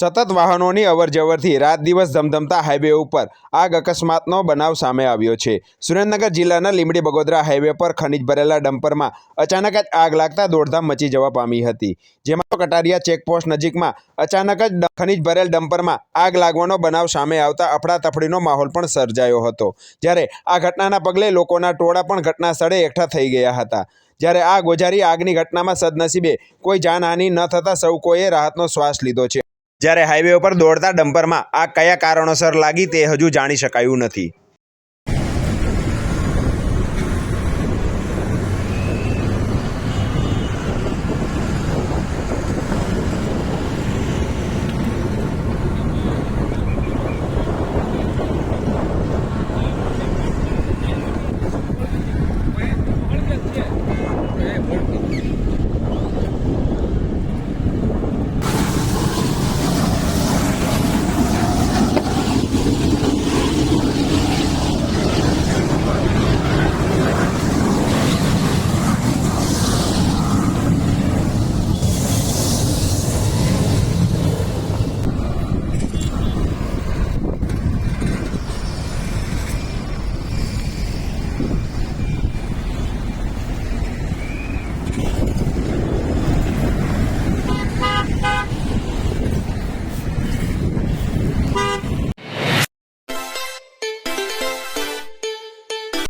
સતત વાહનોની અવરજવરથી રાત દિવસ ધમધમતા હાઈવે ઉપર આગ અકસ્માતનો બનાવ સામે આવ્યો છે. સુરેન્દ્રનગર જિલ્લાના લીંબડી બગોદરા હાઈવે પર ખનીજ ભરેલા ડમ્પરમાં અચાનક જ આગ લાગતા દોડધામ મચી જવા પામી હતી. જેમાં કટારિયા ચેકપોસ્ટ નજીકમાં અચાનક જ ખનીજ ભરેલ ડમ્પરમાં આગ લાગવાનો બનાવ સામે આવતા અફડાતફડીનો માહોલ પણ સર્જાયો હતો. જ્યારે આ ઘટનાના પગલે લોકોના ટોળા પણ ઘટના સ્થળે એકઠા થઈ ગયા હતા. જ્યારે આ ગોજારી આગની ઘટનામાં સદનસીબે કોઈ જાનહાનિ ન થતાં સૌ કોઈએ રાહતનો શ્વાસ લીધો છે. જ્યારે હાઈવે ઉપર દોડતા ડમ્પરમાં આગ કયા કારણોસર લાગી તે હજુ જાણી શકાયું નથી.